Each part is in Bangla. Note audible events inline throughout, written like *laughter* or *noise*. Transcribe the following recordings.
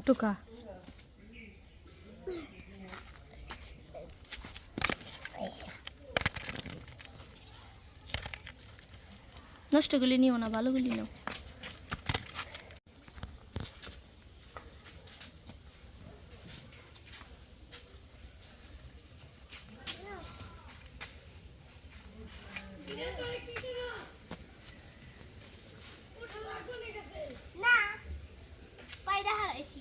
কোনটুকা নষ্টগুলি নিও না ভালোগুলি নাও। না। পায়রা হারাইছি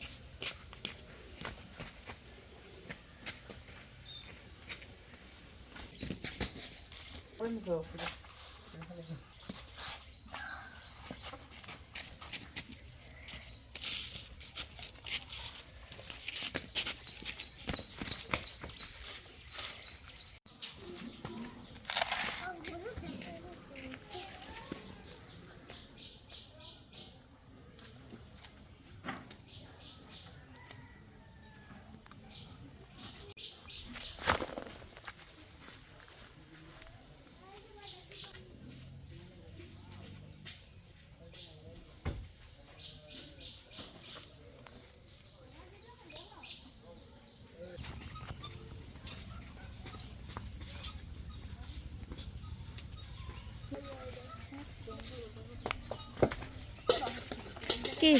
কি?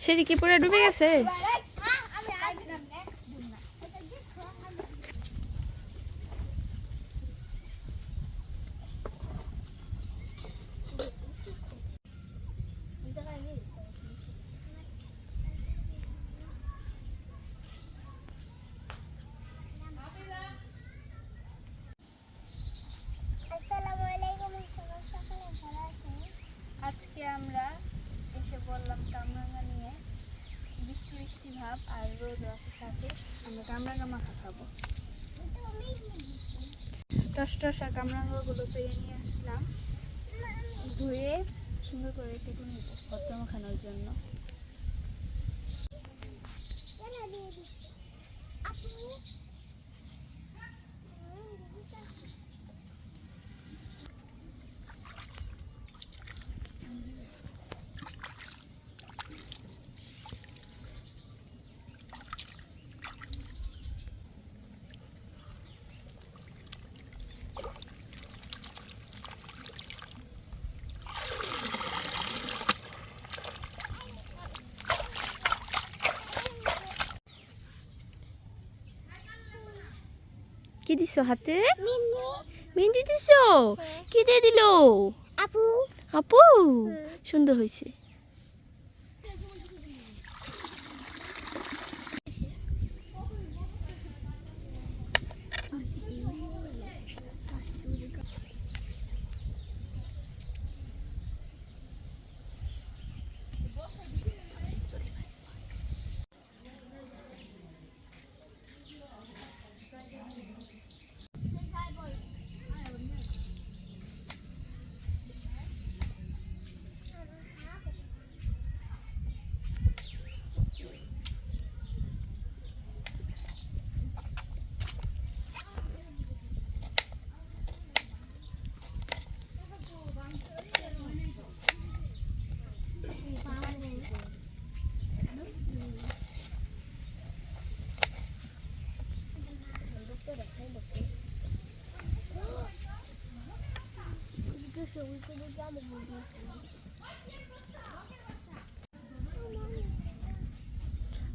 সেটি কি পুরো ডুবে গেছে আমি আর দিলাম না দিন না এটা কি খাওয়া আসসালামু আলাইকুম সবাই সকালে ভালো আছেন আজকে আমরা বললাম কামরাঙ্গা নিয়ে। বৃষ্টি বৃষ্টি ভাব আর রোদ আছে সাথে, আমরা কামরাঙ্গা মাখা খাব। টস টসা কামরাঙ্গাগুলো পেরে নিয়ে আসলাম। ধুয়ে সুন্দর করে কেটে নিব ভর্তা মাখানোর জন্য। কি দিছ হাতে? মেহেন্দি। দিছ? কি দিয়ে দিল? আপু। আপু? সুন্দর হয়েছে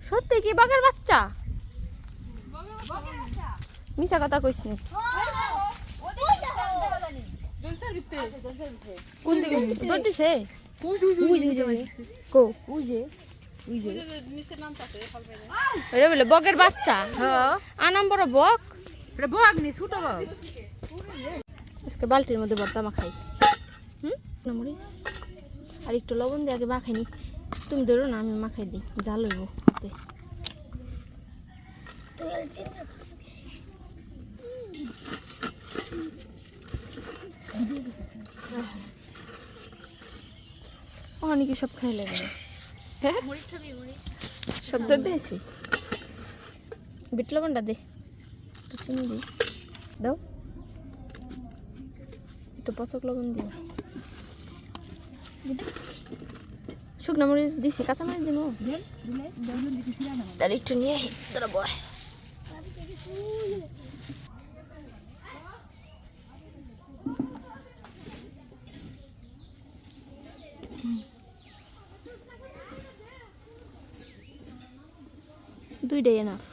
সত্যি কি বাঘের বাচ্চা? মিশা কথা কইস নি। কোন দিকে? দৌড় দিছে? কো? ওরে বলে বগের বাচ্চা। আনাম বড় বক। বক নি ছোট বক। আজকে বালতির মধ্যে ভর্তা মাখাই। মরিস আর একটু লবণ দিয়ে আগে মাখাই নি। তুমি ধরো না আমি মাখাই দিই। জাল হইব। অনেকে সব খাই লাগে হ্যাঁ? সব ধর দিয়েছি। বিট লবণটা দে। চিনি দি দাও। একটু পচক লবণ দিও। শুকনো মরিচ দিছি, কাঁচা মরিচ দিব তাহলে একটু নিয়ে তোরা দুইটাই এনাফ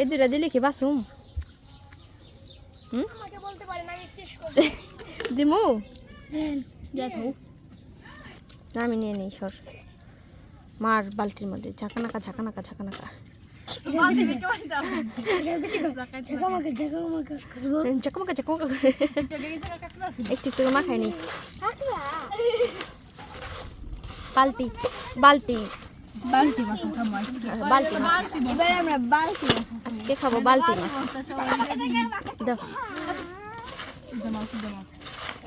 এই দুইটা দিলে কি বাসুম হুম আমাকে বলতে পারেন আমি শেষ করব *laughs* দিমু? দেখো আমি নিয়ে নিই সর। মার বালতির মধ্যে ঝাঁকানাকা ঝাঁকানাকা ঝাঁকানাকা। করে। একটু নি। বালতি বালতি। বালতি আজকে। হ্যাঁ, বালতি এবার আমরা বালতি আজকে খাব বালতি না দাও। জমাও, জমাও।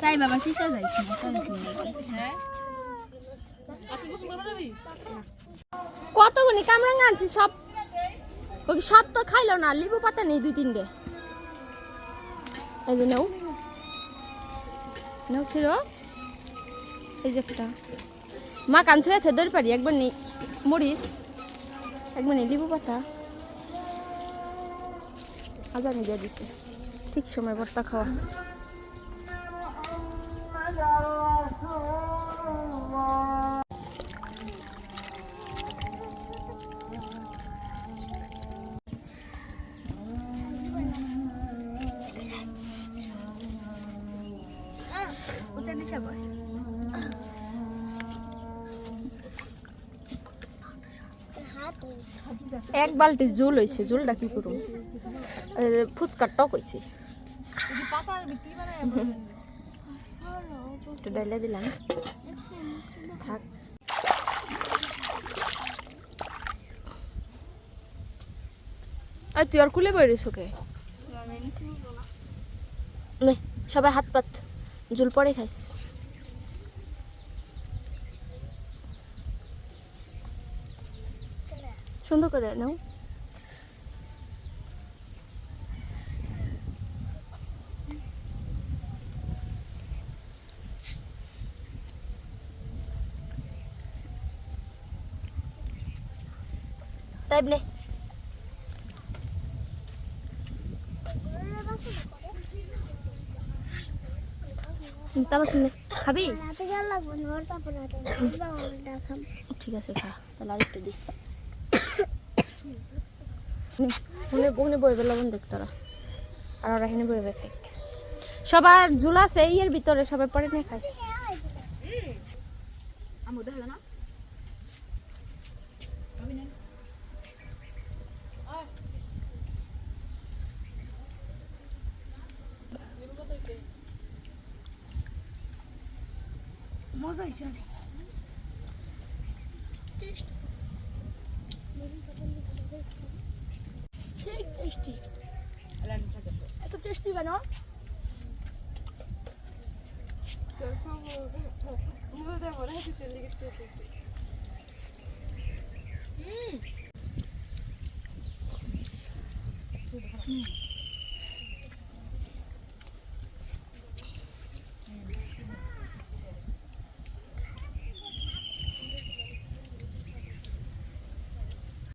তাই বাবা যাইছি কতগুনি কামরাঙ্গা আনছি সব ওই সব তো খাইলো না লিবু পাতা নেই দুই তিনটে। এই যে নাও। নাও ছিল এই যে একটা। মা কান থুয়ে আছে দৌড় পারি একবার নেই। মরিস এক মিনিট লিবু পাতা। আজানি দিয়ে দিছে। ঠিক সময় ভর্তা খাওয়া। উঁচা নিচা হাত এক বালতি জোল হয়েছে জুলটা কি যে ফুচকার টক হয়েছে ডাইলে দিলাম। থাক। আর তুই আর ওকে? সবাই হাত পাত। জুল পরে খাইস। সুন্দর করে নাও। তাই নে। তারপর শুনে খাবি? ঠিক আছে খা তাহলে আরেকটু দি। নে, মনে মনে বইবে লবণ দেখ তোরা। আর ওরা এখানে বইবে খাই সবার ঝুলা আছে ইয়ের ভিতরে সবাই পরে নিয়ে খাই আমু মজা হয়েছে অনেক। সেই টেস্টি এত টেস্টি কেন? হুম।